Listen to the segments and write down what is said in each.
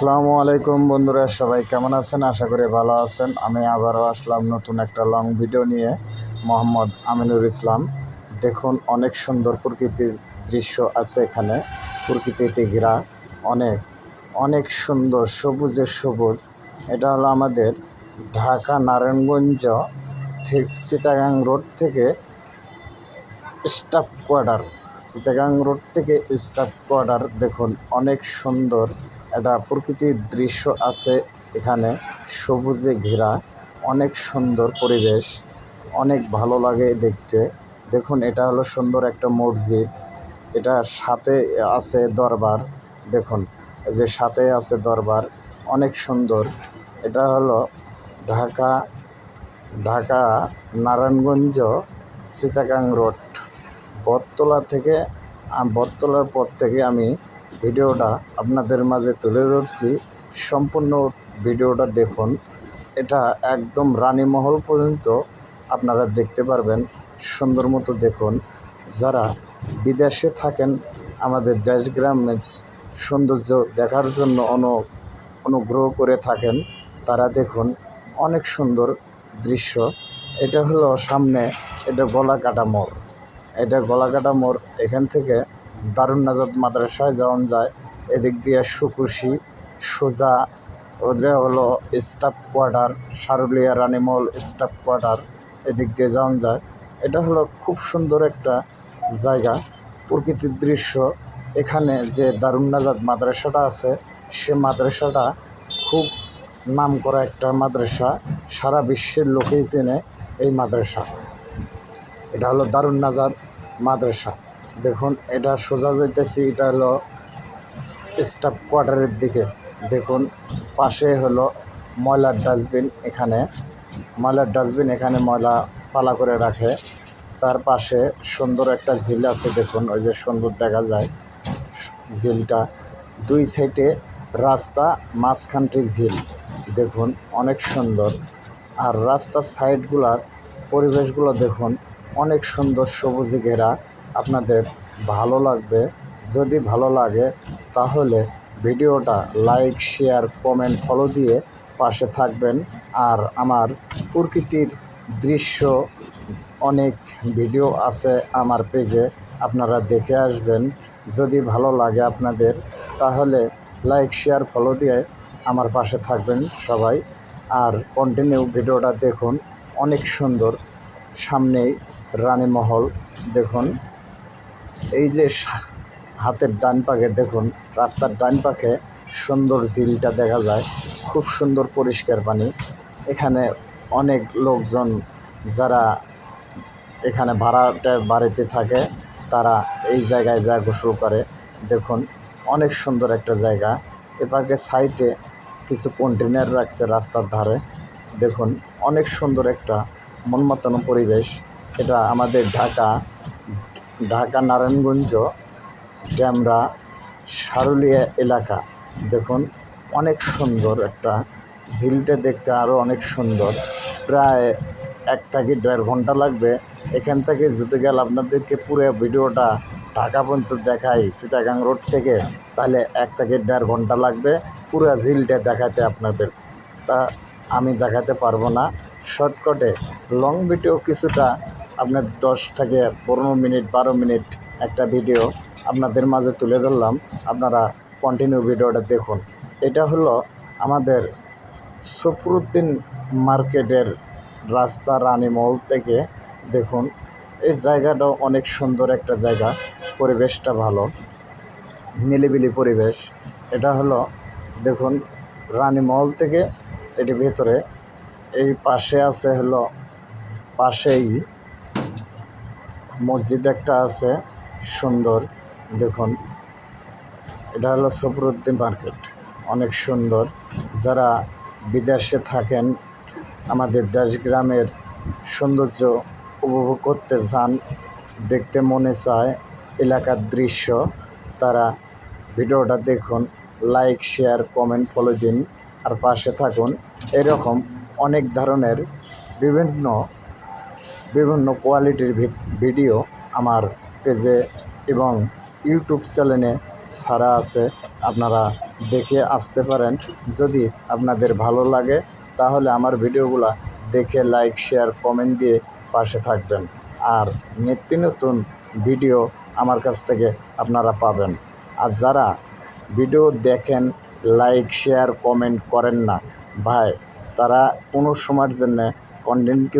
আসসালামু আলাইকুম বন্ধুরা, সবাই কেমন আছেন? আশা করি ভালো আছেন। আমি আবারও আসলাম নতুন একটা লং ভিডিও নিয়ে, মোহাম্মদ আমিনুর ইসলাম। দেখুন, অনেক সুন্দর প্রকৃতির দৃশ্য আছে এখানে। প্রকৃতিতে ঘেরা অনেক অনেক সুন্দর সবুজের সবুজ। এটা হলো আমাদের ঢাকা নারায়ণগঞ্জ চিটাগাং রোড থেকে স্টাফ কোয়ার্টার চিটাগাং রোড থেকে স্টাফ কোয়ার্টার দেখুন, অনেক সুন্দর একটা প্রকৃতির দৃশ্য আছে এখানে। সবুজে ঘেরা, অনেক সুন্দর পরিবেশ, অনেক ভালো লাগে দেখতে। দেখুন, এটা হলো সুন্দর একটা মসজিদ। এটা সাথে আছে দরবার, দেখুন যে সাথে আছে দরবার, অনেক সুন্দর। এটা হলো ঢাকা ঢাকা নারায়ণগঞ্জ চিটাগাং রোড। বটতলা থেকে বটতলার পর থেকে আমি ভিডিওটা আপনাদের মাঝে তুলে ধরছি। সম্পূর্ণ ভিডিওটা দেখুন। এটা একদম রানীমহল পর্যন্ত আপনারা দেখতে পারবেন। সুন্দর মতো দেখুন। যারা বিদেশে থাকেন, আমাদের দেশ গ্রামের সৌন্দর্য দেখার জন্য অনু, অনুগ্রহ করে থাকেন, তারা দেখুন অনেক সুন্দর দৃশ্য। এটা হলো সামনে, এটা গলাকাটা মোড়। এটা গলাকাটা মোড়, এখান থেকে দারুণ নাজাদ মাদ্রাসায় যাওয়া যায়। এদিক দিয়ে সুকুশি, সোজা ওদের হলো staff quarter, Saruliya Ranimahal staff quarter, এদিক দিয়ে যাওয়া যায়। এটা হলো খুব সুন্দর একটা জায়গা। প্রকৃতির দৃশ্য। এখানে যে দারুণ নাজাদ মাদ্রাসাটা আছে, সে মাদ্রাসাটা খুব নাম করা একটা মাদ্রাসা। সারা বিশ্বের লোকেই চেনে এই মাদ্রাসা। এটা হলো দারুণ নাজাদ মাদ্রাসা। দেখুন, এটা সোজা যাইতেছি, এটা হলো স্টাফ কোয়ার্টারের দিকে। দেখুন, পাশে হলো ময়লার ডাস্টবিন এখানে। ময়লার ডাস্টবিন এখানে ময়লা পালা করে রাখে। তার পাশে সুন্দর একটা ঝিল আছে, দেখুন, ওই যে সুন্দর দেখা যায় ঝিলটা। দুই সাইডে রাস্তা, মাঝখানটি ঝিল। দেখুন, অনেক সুন্দর। আর রাস্তার সাইডগুলার পরিবেশগুলো দেখুন, অনেক সুন্দর সবুজে ঘেরা। আপনাদের ভালো লাগবে। যদি ভালো লাগে, তাহলে ভিডিওটা লাইক, শেয়ার, কমেন্ট, ফলো দিয়ে পাশে থাকবেন। আর আমার প্রকৃতির দৃশ্য, অনেক ভিডিও আছে আমার পেজে, আপনারা দেখে আসবেন। যদি ভালো লাগে আপনাদের, তাহলে লাইক, শেয়ার, ফলো দিয়ে আমার পাশে থাকবেন সবাই। আর কন্টিনিউ ভিডিওটা দেখুন, অনেক সুন্দর, সামনেই রানীমহল দেখুন। এই যে হাতের ডান পাখে দেখুন, রাস্তার ডান পাখে সুন্দর ঝিলটা দেখা যায়, খুব সুন্দর পরিষ্কার পানি। এখানে অনেক লোকজন যারা এখানে ভাড়াটে বাড়িতে থাকে, তারা এই জায়গায় যা গোসল করে। দেখুন, অনেক সুন্দর একটা জায়গা। এপাকে সাইডে কিছু কন্টেনার রাখছে রাস্তার ধারে। দেখুন, অনেক সুন্দর একটা মনমাতানো পরিবেশ। এটা আমাদের ঢাকা ঢাকা নারায়ণগঞ্জ ড্যামরা সারুলিয়া এলাকা। দেখুন, অনেক সুন্দর একটা ঝিলটা দেখতে আরও অনেক সুন্দর। প্রায় এক থেকে দেড় ঘণ্টা লাগবে। এখান থেকে যেতে গেলে আপনাদেরকে পুরো ভিডিওটা ঢাকা পর্যন্ত দেখাই সীতাগাং রোড থেকে, তাহলে এক থেকে দেড় ঘণ্টা লাগবে পুরো ঝিলটা দেখাতে আপনাদের। তা আমি দেখাতে পারব না। শর্টকাটে লং ভিডিও কিছুটা আপনার দশ থেকে পনেরো মিনিট, বারো মিনিট একটা ভিডিও আপনাদের মাঝে তুলে ধরলাম। আপনারা কন্টিনিউ ভিডিওটা দেখুন। এটা হলো আমাদের সফরুদ্দিন মার্কেটের রাস্তা রানী রানীমহল থেকে দেখুন। এই জায়গাটাও অনেক সুন্দর একটা জায়গা, পরিবেশটা ভালো, নিলিবিলি পরিবেশ। এটা হলো দেখুন রানী রানীমহল থেকে এটি ভেতরে এই পাশে আছে হলো পাশেই মসজিদ একটা আছে, সুন্দর। দেখুন, এটা হলো সফরুদ্দিন মার্কেট। অনেক সুন্দর। যারা বিদেশে থাকেন, আমাদের দেশ গ্রামের সৌন্দর্য উপভোগ করতে চান, দেখতে মনে চায়, এলাকার দৃশ্য, তারা ভিডিওটা দেখুন লাইক শেয়ার কমেন্ট ফলো দিন, আর পাশে থাকুন। এরকম অনেক ধরনের বিভিন্ন বিভিন্ন কোয়ালিটির ভিডিও আমার পেজে এবং ইউটিউব চ্যানেলে ছাড়া আছে। আপনারা দেখে আসতে পারেন। যদি আপনাদের ভালো লাগে, তাহলে আমার ভিডিওগুলো দেখে লাইক, শেয়ার, কমেন্ট দিয়ে পাশে থাকবেন। আর নিত্য নতুন ভিডিও আমার কাছ থেকে আপনারা পাবেন। আর যারা ভিডিও দেখেন, লাইক, শেয়ার, কমেন্ট করেন না, ভাই, তারা কোনো সময়ের জন্য কন্টেন্ট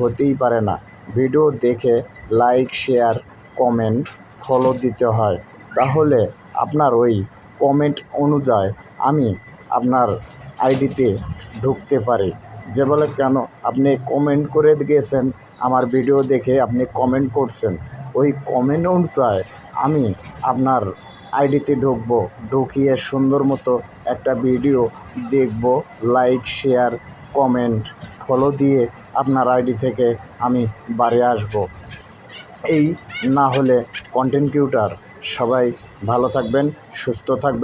হতেই পারে না। ভিডিও দেখে লাইক, শেয়ার, কমেন্ট, ফলো দিতে হয়। তাহলে আপনার ওই কমেন্ট অনুযায়ী আমি আপনার আইডিতে ঢুকতে পারি। যে বলে, কেন? আপনি কমেন্ট করে গেছেন। আমার ভিডিও দেখে আপনি কমেন্ট করছেন। ওই কমেন্ট অনুযায়ী আমি আপনার আইডিতে ঢুকবো। ঢুকিয়ে সুন্দর মতো একটা ভিডিও দেখব। লাইক, শেয়ার, কমেন্ট ফলো দিয়ে আপনার আইডি থেকে আমি বাড়ি আসব। এই না হলে কন্টেন্ট কিউটার সবাই ভালো থাকবেন, সুস্থ থাকবেন।